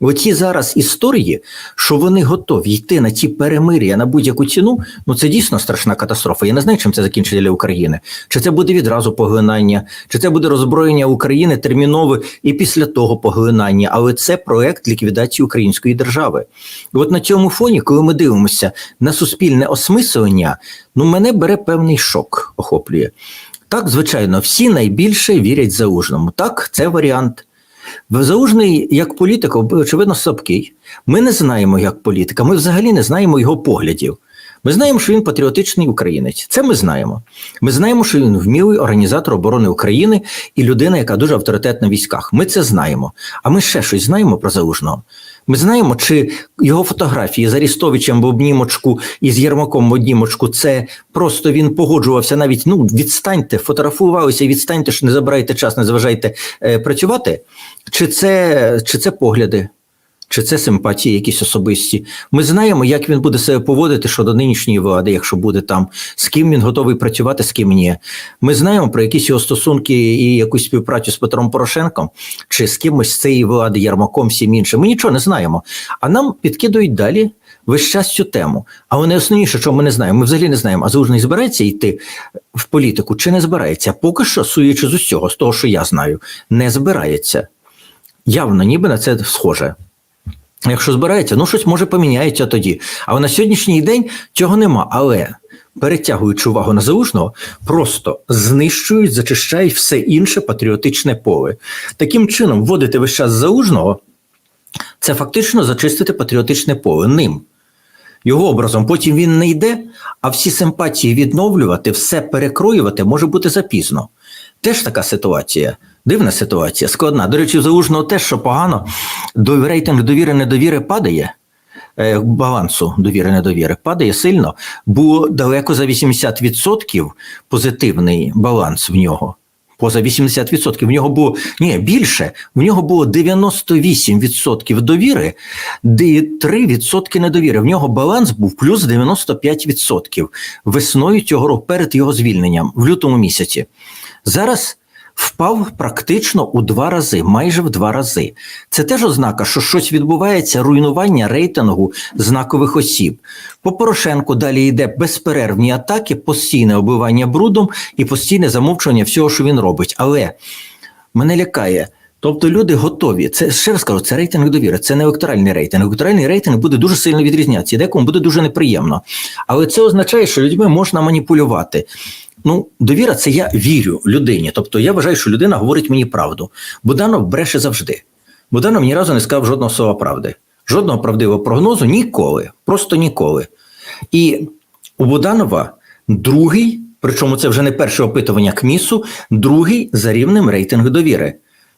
Оці зараз історії, що вони готові йти на ті перемир'я на будь-яку ціну, ну це дійсно страшна катастрофа. Я не знаю, чим це закінчиться для України. Чи це буде відразу поглинання, чи це буде роззброєння України термінове і після того поглинання. Але це проект ліквідації української держави. І от на цьому фоні, коли ми дивимося на суспільне осмислення, ну мене бере певний шок, охоплює. Так, звичайно, всі найбільше вірять залужному. Так, це варіант. Залужний як політик, очевидно, слабкий. Ми не знаємо як політика, ми взагалі не знаємо його поглядів. Ми знаємо, що він патріотичний українець. Це ми знаємо. Ми знаємо, що він вмілий організатор оборони України і людина, яка дуже авторитетна в військах. Ми це знаємо. А ми ще щось знаємо про залужного. Ми знаємо, чи його фотографії з Арістовичем в обнімочку і з Єрмаком в обнімочку це просто він погоджувався навіть ну відстаньте, фотографувалися, відстаньте, що не забирайте час, не заважайте е, працювати. Чи це, чи це погляди? Чи це симпатії якісь особисті? Ми знаємо, як він буде себе поводити щодо нинішньої влади, якщо буде там, з ким він готовий працювати, з ким ні. Ми знаємо про якісь його стосунки і якусь співпрацю з Петром Порошенком, чи з кимось з цієї влади, Ярмаком, всім іншим. Ми нічого не знаємо. А нам підкидують далі весь час цю тему. Але найосновніше, що ми не знаємо, ми взагалі не знаємо, а Залужний збирається йти в політику чи не збирається. Поки що, суючи з усього, з того, що я знаю, не збирається. Явно, ніби на це схоже. Якщо збирається, ну щось може поміняється тоді. Але на сьогоднішній день цього нема. Але перетягуючи увагу на залужного, просто знищують, зачищають все інше патріотичне поле. Таким чином, вводити весь час залужного це фактично зачистити патріотичне поле ним. Його образом, потім він не йде, а всі симпатії відновлювати, все перекроювати може бути запізно. Теж така ситуація. Дивна ситуація, складна. До речі, залужного теж, що погано, рейтинг довіри недовіри падає. е, Балансу довіри недовіри падає сильно, бо далеко за 80% позитивний баланс в нього. Поза 80%. В нього було ні, більше, в нього було 98% довіри, де 3% недовіри. В нього баланс був плюс 95% весною цього року перед його звільненням в лютому місяці. Зараз впав практично у два рази, майже в два рази. Це теж ознака, що щось відбувається, руйнування рейтингу знакових осіб. По Порошенку далі йде безперервні атаки, постійне оббивання брудом і постійне замовчування всього, що він робить. Але мене лякає. Тобто люди готові. Це ще раз кажу, це рейтинг довіри, це не електоральний рейтинг. Електоральний рейтинг буде дуже сильно відрізнятися, і декому буде дуже неприємно. Але це означає, що людьми можна маніпулювати. Ну, довіра це я вірю людині. Тобто я вважаю, що людина говорить мені правду. Буданов бреше завжди. Буданов ні разу не сказав жодного слова правди. Жодного правдивого прогнозу ніколи, просто ніколи. І у Буданова другий, причому це вже не перше опитування КМІСу, другий за рівнем рейтингу довіри.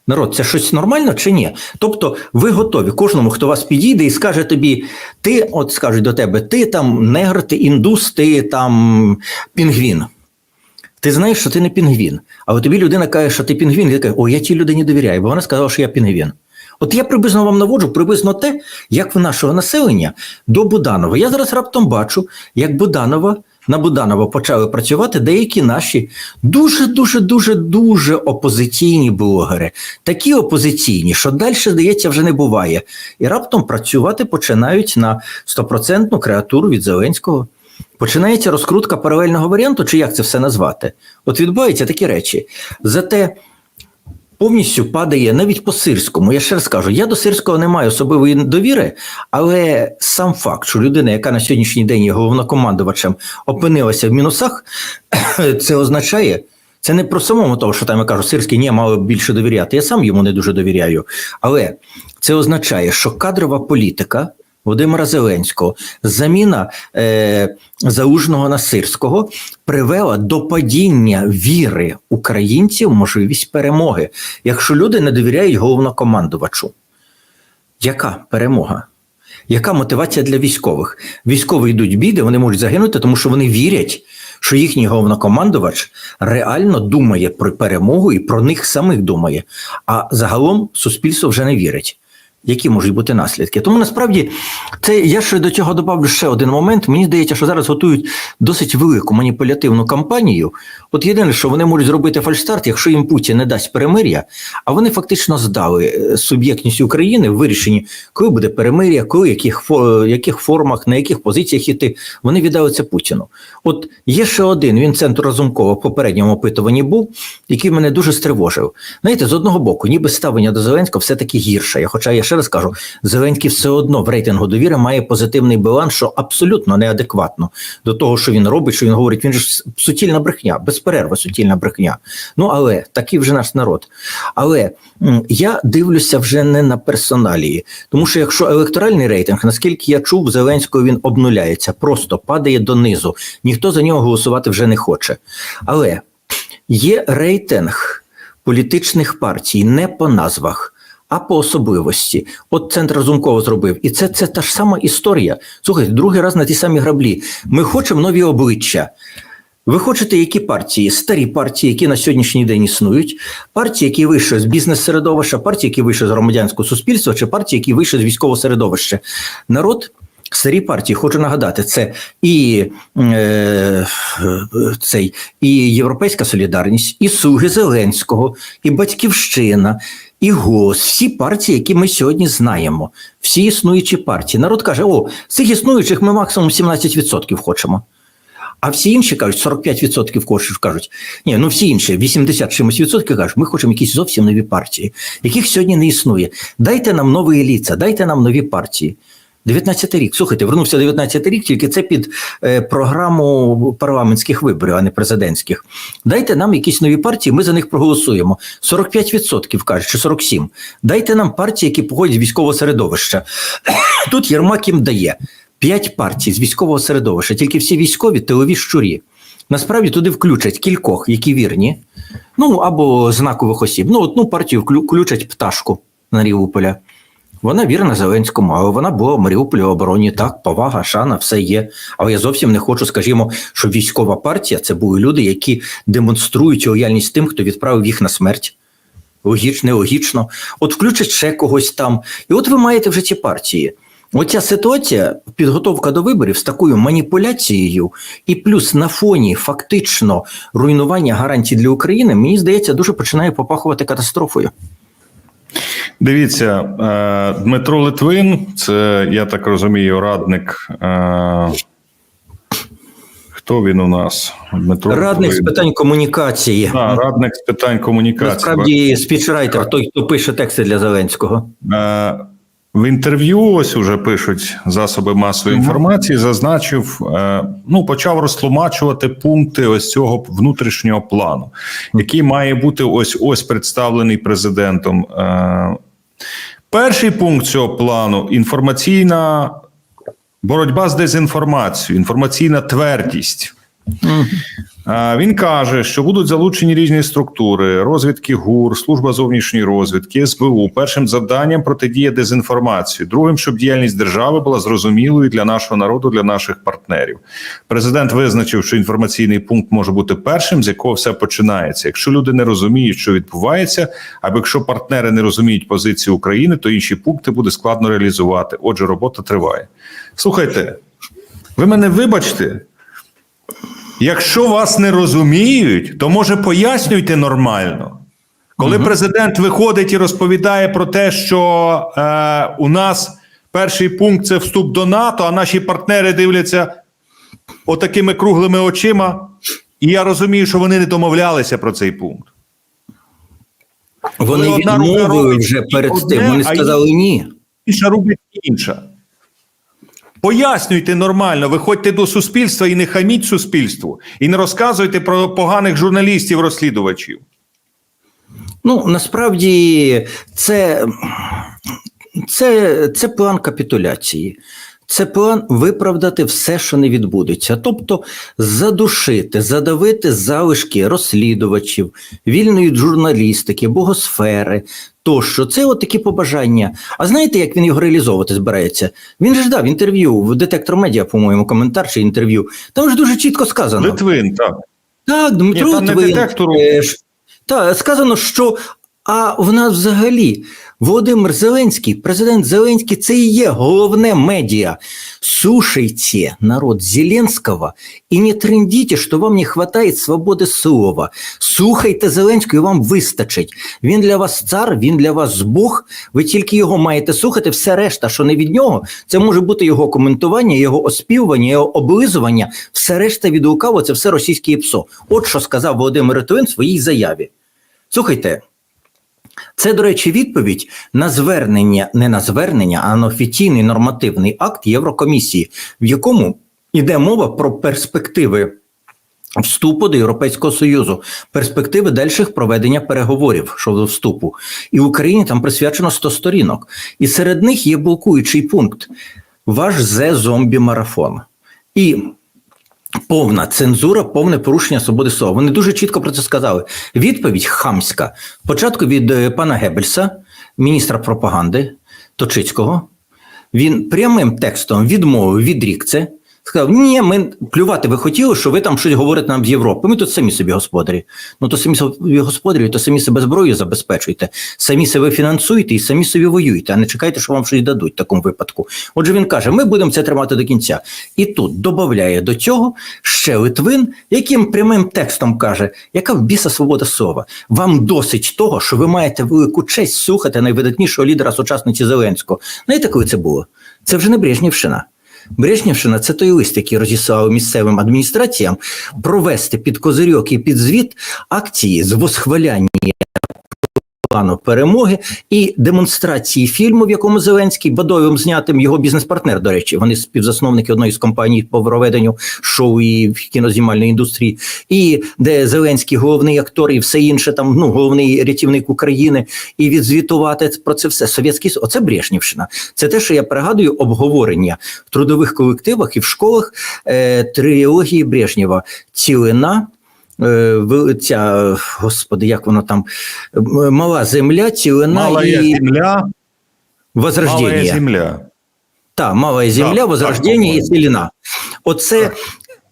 Народ, це щось нормально чи ні? Тобто, ви готові кожному, хто вас підійде і скаже тобі, ти, от скажуть до тебе, ти там негр, ти індус, ти там пінгвін. Ти знаєш, що ти не пінгвін, але тобі людина каже, що ти пінгвін, і ти каже, о, я тій людині довіряю, бо вона сказала, що я пінгвін. От я приблизно вам наводжу приблизно те, як в нашого населення до Буданова. Я зараз раптом бачу, як Буданова на Буданова почали працювати деякі наші дуже, дуже, дуже, дуже опозиційні блогери, такі опозиційні, що далі, здається, вже не буває. І раптом працювати починають на стопроцентну креатуру від Зеленського. Починається розкрутка паралельного варіанту, чи як це все назвати? От відбуваються такі речі. Зате повністю падає навіть по сирському. Я ще раз кажу, я до сирського не маю особливої довіри, але сам факт, що людина, яка на сьогоднішній день є головнокомандувачем, опинилася в мінусах, це означає. Це не про самому того, що там я кажу, Сирський ні, мало більше довіряти. Я сам йому не дуже довіряю. Але це означає, що кадрова політика Володимира Зеленського, заміна е, залужного на сирського привела до падіння віри українців в можливість перемоги, якщо люди не довіряють головнокомандувачу. Яка перемога? Яка мотивація для військових? Військові йдуть біди, вони можуть загинути, тому що вони вірять, що їхній головнокомандувач реально думає про перемогу і про них самих думає. А загалом суспільство вже не вірить. Які можуть бути наслідки? Тому насправді це я ще до цього добавлю ще один момент. Мені здається, що зараз готують досить велику маніпулятивну кампанію. От єдине, що вони можуть зробити фальштарт, якщо їм Путін не дасть перемир'я, а вони фактично здали е, суб'єктність України в вирішенні, коли буде перемир'я, коли яких яких формах, на яких позиціях іти. Вони віддали це Путіну. От є ще один. Він центр Разумкова в попередньому опитуванні був, який мене дуже стривожив. Знаєте, з одного боку, ніби ставлення до Зеленського все таки гірше. Хоча я ще раз кажу, Зеленський все одно в рейтингу довіри має позитивний баланс, що абсолютно неадекватно до того, що він робить, що він говорить. Він ж суцільна брехня, без перерви суцільна брехня. Ну але такий вже наш народ. Але я дивлюся вже не на персоналії, тому що якщо електоральний рейтинг, наскільки я чув, Зеленського він обнуляється, просто падає донизу. Ніхто за нього голосувати вже не хоче. Але є рейтинг політичних партій не по назвах. А по особливості, от центр Разумкова зробив, і це, це та ж сама історія. Слухайте, другий раз на ті самі граблі. Ми хочемо нові обличчя. Ви хочете які партії? Старі партії, які на сьогоднішній день існують, партії, які вийшли з бізнес-середовища, партії, які вийшли з громадянського суспільства, чи партії, які вийшли з військового середовища. Народ. Старі партії, хочу нагадати, це і, е, цей, і Європейська Солідарність, і Слуги Зеленського, і Батьківщина, і ГОС, всі партії, які ми сьогодні знаємо, всі існуючі партії. Народ каже: о, з цих існуючих ми максимум 17% хочемо. А всі інші кажуть, 45% коштів кажуть, ні, ну всі інші, 80 чимось відсотків кажуть, ми хочемо якісь зовсім нові партії, яких сьогодні не існує. Дайте нам нові ліца, дайте нам нові партії. 19 рік. Слухайте, вернувся 19 рік, тільки це під е, програму парламентських виборів, а не президентських. Дайте нам якісь нові партії, ми за них проголосуємо. 45% кажуть, чи 47%. Дайте нам партії, які походять з військового середовища. Тут Єрмак їм дає. П'ять партій з військового середовища, тільки всі військові тилові щурі. Насправді туди включать кількох, які вірні, ну або знакових осіб. Ну, одну партію включать пташку на Рівуполя. Вона вірна Зеленському, але вона була в Маріуполі в обороні. Так, повага, шана, все є. Але я зовсім не хочу, скажімо, що військова партія це були люди, які демонструють лояльність тим, хто відправив їх на смерть. Логічно, нелогічно. От включать ще когось там. І от ви маєте вже ці партії. Оця ситуація, підготовка до виборів з такою маніпуляцією, і плюс на фоні фактично руйнування гарантій для України, мені здається, дуже починає попахувати катастрофою. Дивіться, е, Дмитро Литвин, це я так розумію, радник. е, Хто він у нас? Дмитро Радник з питань комунікації. А, радник з питань комунікації. Насправді спічрайтер, той, хто пише тексти для Зеленського. Е, В інтерв'ю ось уже пишуть засоби масової інформації. Зазначив, ну почав розтлумачувати пункти ось цього внутрішнього плану, який має бути ось ось представлений президентом. Перший пункт цього плану інформаційна боротьба з дезінформацією, інформаційна твердість. Він каже, що будуть залучені різні структури: розвідки ГУР, служба зовнішньої розвідки, СБУ. Першим завданням протидія дезінформації. Другим, щоб діяльність держави була зрозумілою для нашого народу, для наших партнерів. Президент визначив, що інформаційний пункт може бути першим, з якого все починається. Якщо люди не розуміють, що відбувається, або якщо партнери не розуміють позиції України, то інші пункти буде складно реалізувати. Отже, робота триває. Слухайте, ви мене вибачте. Якщо вас не розуміють, то може пояснюйте нормально. Коли президент виходить і розповідає про те, що е, у нас перший пункт це вступ до НАТО, а наші партнери дивляться отакими круглими очима, і я розумію, що вони не домовлялися про цей пункт. Вони відмовили вже перед тим. Вони сказали ні. Інша робить інша. Пояснюйте нормально, виходьте до суспільства і не хаміть суспільству, і не розказуйте про поганих журналістів-розслідувачів. Ну насправді це, це, це план капітуляції. Це план виправдати все, що не відбудеться, тобто задушити, задавити залишки розслідувачів, вільної журналістики, богосфери тощо. Це от такі побажання. А знаєте, як він його реалізовувати збирається? Він ж дав інтерв'ю в детектор медіа, по-моєму, коментар чи інтерв'ю. Там ж дуже чітко сказано. Литвин, так. Так, Дмитро Ні, Литвин, Та, сказано, що а в нас взагалі Володимир Зеленський, президент Зеленський, це і є головне медіа. Слушайте народ Зеленського і не трендіть, що вам не вистачає свободи слова. Слухайте Зеленського, і вам вистачить. Він для вас цар, він для вас Бог. Ви тільки його маєте слухати. Все решта, що не від нього, це може бути його коментування, його оспівування, його облизування. Все решта від лукаво, це все російське ПСО. От що сказав Володимир Литвин в своїй заяві. Слухайте. Це, до речі, відповідь на звернення, не на звернення, а на офіційний нормативний акт Єврокомісії, в якому йде мова про перспективи вступу до Європейського Союзу, перспективи дальших проведення переговорів щодо вступу. І Україні там присвячено 100 сторінок. І серед них є блокуючий пункт: ваш зе зомбі марафон. І Повна цензура, повне порушення свободи слова. Вони дуже чітко про це сказали. Відповідь хамська. Спочатку від е, пана Геббельса, міністра пропаганди Точицького. Він прямим текстом відмовив, відрік це. Сказав: ні, ми плювати ви хотіли, що ви там щось говорите нам з Європи. Ми тут самі собі господарі. Ну то самі собі господарі, то самі себе зброєю забезпечуйте, самі себе фінансуйте і самі собі воюйте, а не чекайте, що вам щось дадуть в такому випадку. Отже, він каже: ми будемо це тримати до кінця. І тут додає до цього ще Литвин, яким прямим текстом каже, яка в біса свобода слова. Вам досить того, що ви маєте велику честь слухати найвидатнішого лідера сучасниці Зеленського. Знаєте, коли це було? Це вже не Брежнівщина. Брежнівщина це той лист, який розіслав місцевим адміністраціям провести під козирьок і під звіт акції з восхваляння плану перемоги і демонстрації фільму, в якому Зеленський Бадоєвим знятим його бізнес-партнер. До речі, вони співзасновники одної з компаній по проведенню шоу і в кінознімальної індустрії, і де Зеленський головний актор, і все інше там ну головний рятівник України, і відзвітувати про це все. Совєтський оце Брежнівщина. Це те, що я пригадую, обговорення в трудових колективах і в школах е, трилогії Брежнєва цілина. Е, Ця, господи, як воно там мала земля, цілина Мала і земля, мала возрождення. земля. Так, мала земля, Так, возрождення так, і цілина. Оце Так.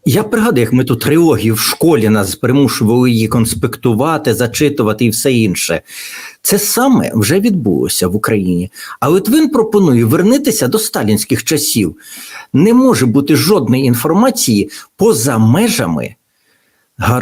я пригадую, як ми тут трилогію в школі нас примушували її конспектувати, зачитувати і все інше. Це саме вже відбулося в Україні. А Литвин пропонує вернутися до сталінських часів. Не може бути жодної інформації поза межами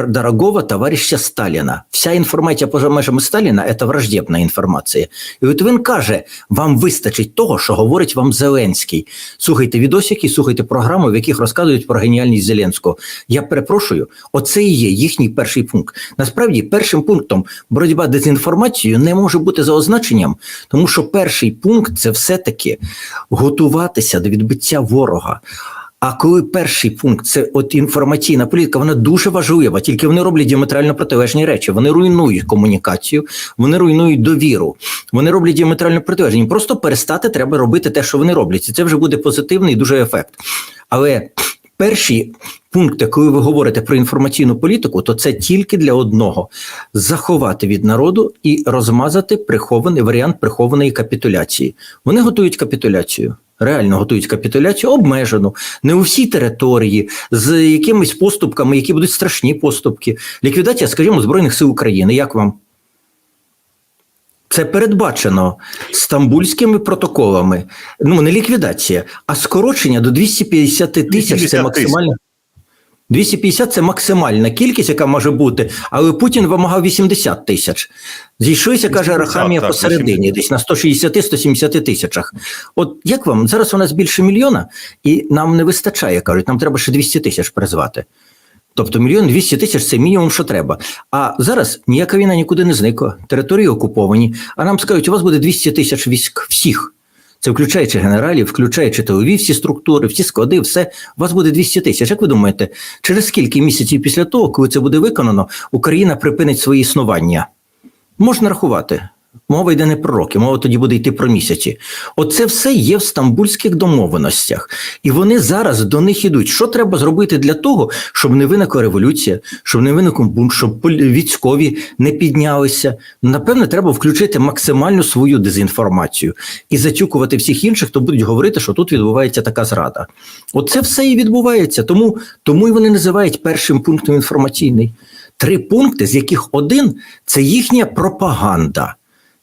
дорогого товарища Сталіна. Вся інформація поза межами Сталіна це враждебна інформація. І от він каже: вам вистачить того, що говорить вам Зеленський. Слухайте відосики, слухайте програми, в яких розказують про геніальність Зеленського. Я перепрошую, оце і є їхній перший пункт. Насправді, першим пунктом боротьба дезінформацією не може бути за означенням, тому що перший пункт це все-таки готуватися до відбиття ворога. А коли перший пункт це от інформаційна політика, вона дуже важлива, тільки вони роблять діаметрально протилежні речі. Вони руйнують комунікацію, вони руйнують довіру, вони роблять діаметрально протилежні. Просто перестати треба робити те, що вони роблять, і це вже буде позитивний дуже ефект. Але перші пункти, коли ви говорите про інформаційну політику, то це тільки для одного: заховати від народу і розмазати прихований варіант прихованої капітуляції. Вони готують капітуляцію. Реально готують капітуляцію обмежену, не у всій території, з якимись поступками, які будуть страшні поступки. Ліквідація, скажімо, Збройних сил України. Як вам? Це передбачено стамбульськими протоколами. Ну, не ліквідація, а скорочення до 250 тисяч. Це максимально. 250 це максимальна кількість, яка може бути, але Путін вимагав 80 тисяч. Зійшлися, каже Рахамія, посередині, десь на 160-170 тисячах. От як вам? Зараз у нас більше мільйона, і нам не вистачає, кажуть, нам треба ще 200 тисяч призвати. Тобто мільйон 200 тисяч це мінімум, що треба. А зараз ніяка війна нікуди не зникла, території окуповані. А нам скажуть, у вас буде 200 тисяч військ всіх. Це включаючи генералів, включаючи тилові всі структури, всі склади, все. У вас буде 200 тисяч. Як ви думаєте, через скільки місяців після того, коли це буде виконано, Україна припинить своє існування? Можна рахувати. Мова йде не про роки, мова тоді буде йти про місяці. Оце все є в стамбульських домовленостях, і вони зараз до них ідуть. Що треба зробити для того, щоб не виникла революція, щоб не виник бунт, щоб військові не піднялися? Напевне, треба включити максимальну свою дезінформацію і затюкувати всіх інших, хто будуть говорити, що тут відбувається така зрада. Оце все і відбувається. Тому, тому і вони називають першим пунктом інформаційний. Три пункти, з яких один це їхня пропаганда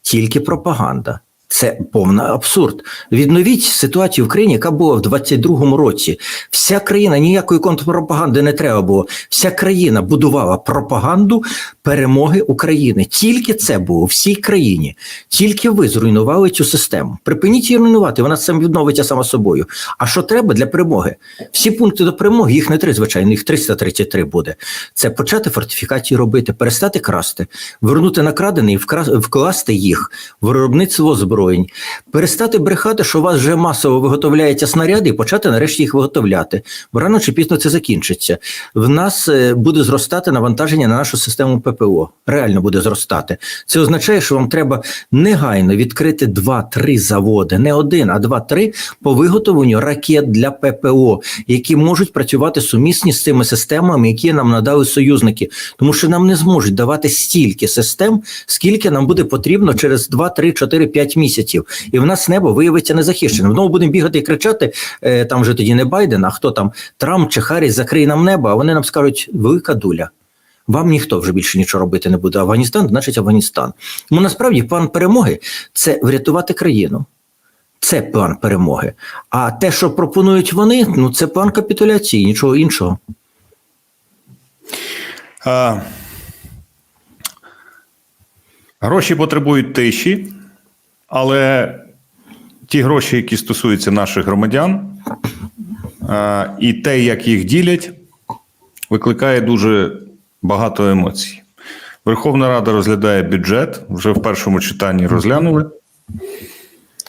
тільки пропаганда. Це повна абсурд. Відновіть ситуацію в країні, яка була в 22-му році. Вся країна ніякої контрпропаганди не треба було. Вся країна будувала пропаганду перемоги України. Тільки це було в всій країні. Тільки ви зруйнували цю систему. Припиніть її руйнувати, вона сам відновиться сама собою. А що треба для перемоги? Всі пункти до перемоги, їх не три, звичайно, їх 333 буде. Це почати фортифікації робити, перестати красти, вернути накрадене і вкласти їх в виробництво озброєнь, перестати брехати, що у вас вже масово виготовляються снаряди, і почати нарешті їх виготовляти. Бо рано чи пізно це закінчиться. В нас е, буде зростати навантаження на нашу систему ППО. Реально буде зростати. Це означає, що вам треба негайно відкрити 2-3 заводи, не один, а 2-3 по виготовленню ракет для ППО, які можуть працювати сумісні з цими системами, які нам надали союзники, тому що нам не зможуть давати стільки систем, скільки нам буде потрібно через 2, 3, 4, 5 місяців. І в нас небо виявиться незахищеним. Знову будемо бігати і кричати. е, Там вже тоді не Байден, а хто там Трамп чи Харріс, закрий нам небо, а вони нам скажуть велика дуля. Вам ніхто вже більше нічого робити не буде. Афганістан, значить Афганістан. Тому насправді план перемоги це врятувати країну. Це план перемоги. А те, що пропонують вони, ну це план капітуляції, нічого іншого. А, гроші потребують тиші, але ті гроші, які стосуються наших громадян, а, і те, як їх ділять, викликає дуже багато емоцій. Верховна Рада розглядає бюджет, вже в першому читанні розглянули.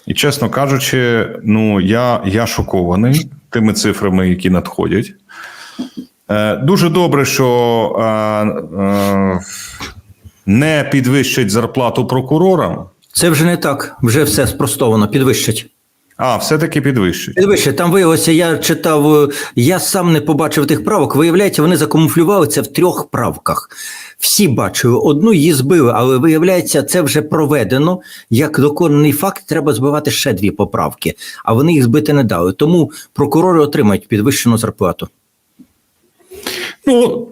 І, чесно кажучи, ну я, я шокований тими цифрами, які надходять. Е, Дуже добре, що е, е, не підвищать зарплату прокурорам, Це вже не так, вже все спростовано, підвищать. А все-таки підвищать. Підвищать. Там виявилося, я читав, е, я сам не побачив тих правок. Виявляється, вони закамуфлювали це в трьох правках. Всі бачили одну, її збили, але виявляється, це вже проведено. Як доконаний факт, треба збивати ще дві поправки, а вони їх збити не дали. Тому прокурори отримають підвищену зарплату. Ну,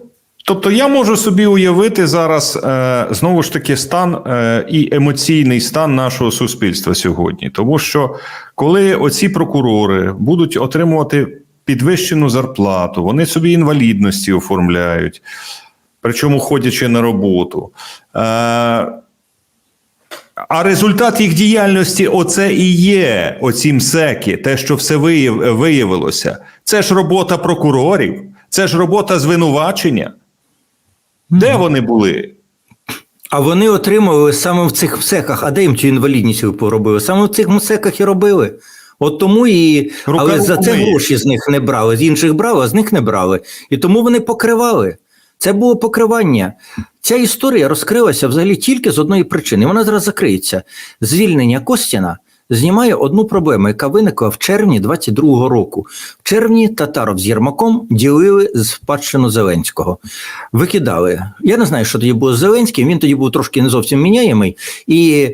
тобто, я можу собі уявити зараз е, знову ж таки стан е, і емоційний стан нашого суспільства сьогодні. Тому що коли оці прокурори будуть отримувати підвищену зарплату, вони собі інвалідності оформляють, причому ходячи на роботу. Е, а результат їх діяльності оце і є оці МСЕКи, те, що все виявилося. Це ж робота прокурорів, це ж робота звинувачення. Де вони були? А вони отримали саме в цих МСЕКах. А де їм цю інвалідність поробили? Саме в цих МСЕКах і робили. От тому і Рука але за це гроші з них не брали, з інших брали, а з них не брали. І тому вони покривали. Це було покривання. Ця історія розкрилася взагалі тільки з одної причини. Вона зараз закриється. Звільнення Костіна знімає одну проблему, яка виникла в червні 22-го року. В червні Татаров з Єрмаком ділили спадщину Зеленського. Викидали. Я не знаю, що тоді було з Зеленським. Він тоді був трошки не зовсім міняємий, і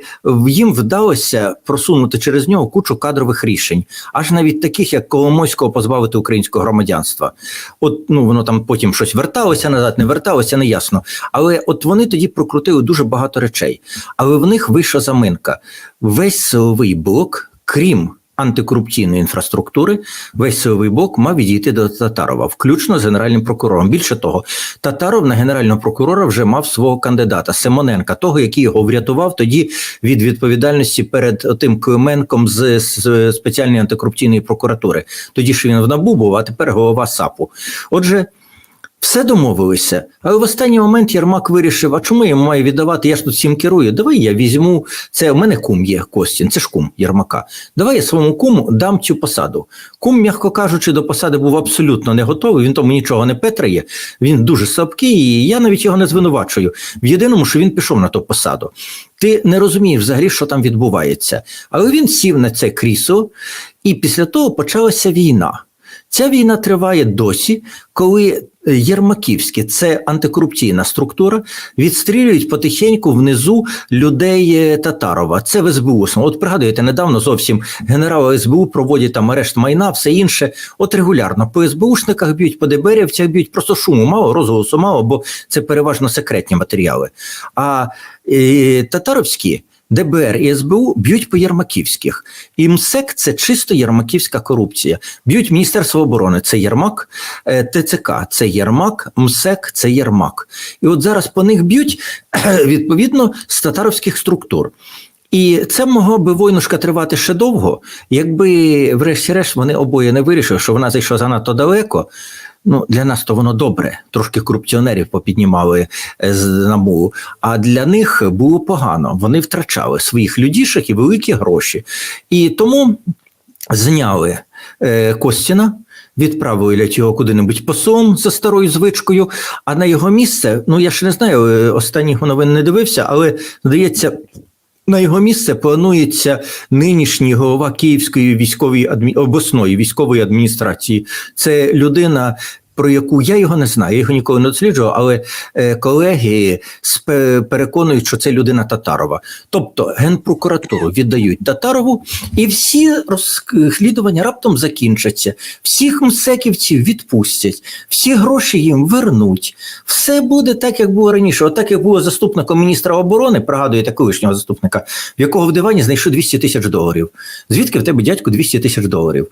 їм вдалося просунути через нього кучу кадрових рішень, аж навіть таких, як Коломойського позбавити українського громадянства. От ну воно там потім щось верталося назад, не верталося, не ясно. Але от вони тоді прокрутили дуже багато речей. Але в них вийшла заминка. Весь силовий блок, крім антикорупційної інфраструктури, весь силовий блок мав відійти до Татарова, включно з генеральним прокурором. Більше того, Татаров на генерального прокурора вже мав свого кандидата Симоненка, того, який його врятував тоді від відповідальності перед тим Клименком з, спеціальної антикорупційної прокуратури. Тоді ж він в НАБУ був, а тепер голова САПу. Отже. Все домовилися, але в останній момент Єрмак вирішив: а чому я маю віддавати? Я ж тут всім керую. Давай я візьму це. У мене кум є Костін, це ж кум Єрмака. Давай я своєму куму дам цю посаду. Кум, м'яко кажучи, до посади був абсолютно не готовий. Він тому нічого не петрає. Він дуже слабкий, і я навіть його не звинувачую. В єдиному, що він пішов на ту посаду. Ти не розумієш взагалі, що там відбувається. Але він сів на це крісло, і після того почалася війна. Ця війна триває досі, коли Єрмаківські, це антикорупційна структура, відстрілюють потихеньку внизу людей е, Татарова. Це в СБУ. От пригадуєте, недавно зовсім генерали СБУ проводять там арешт майна, все інше. От регулярно по СБУшниках б'ють, по ДБРівцях б'ють, просто шуму мало, розголосу мало, бо це переважно секретні матеріали. А е, татаровські ДБР і СБУ б'ють по Єрмаківських. І МСЕК це чисто єрмаківська корупція. Б'ють Міністерство оборони це Єрмак, е, ТЦК це Єрмак, МСЕК це Єрмак. І от зараз по них б'ють відповідно з татаровських структур. І це могло би войнушка тривати ще довго, якби, врешті-решт, вони обоє не вирішили, що вона зайшла занадто далеко. Ну, для нас то воно добре, трошки корупціонерів попіднімали е, з НАБУ, а для них було погано. Вони втрачали своїх людішок і великі гроші. І тому зняли е, Костіна, відправили його куди-небудь послом за старою звичкою, а на його місце, ну я ще не знаю, е, останніх новин не дивився, але здається. На його місце планується нинішній голова Київської військової адмі... обласної військової адміністрації. Це людина, про яку я його не знаю, я його ніколи не досліджував, але е, колеги переконують, що це людина Татарова. Тобто генпрокуратуру віддають Татарову, і всі розслідування раптом закінчаться. Всіх мсеківців відпустять, всі гроші їм вернуть. Все буде так, як було раніше. От як було заступником міністра оборони, пригадуєте колишнього заступника, в якого в дивані знайшли 200 тисяч доларів. Звідки в тебе дядьку 200 тисяч доларів?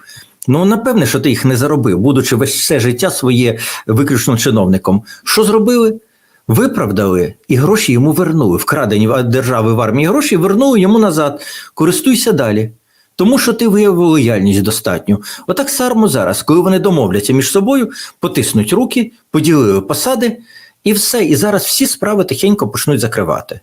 Ну, напевне, що ти їх не заробив, будучи весь все життя своє виключно чиновником. Що зробили? Виправдали і гроші йому вернули. Вкрадені держави в армії гроші вернули йому назад. Користуйся далі. Тому що ти виявив лояльність достатньо. Отак само зараз, коли вони домовляться між собою, потиснуть руки, поділили посади, і все. І зараз всі справи тихенько почнуть закривати.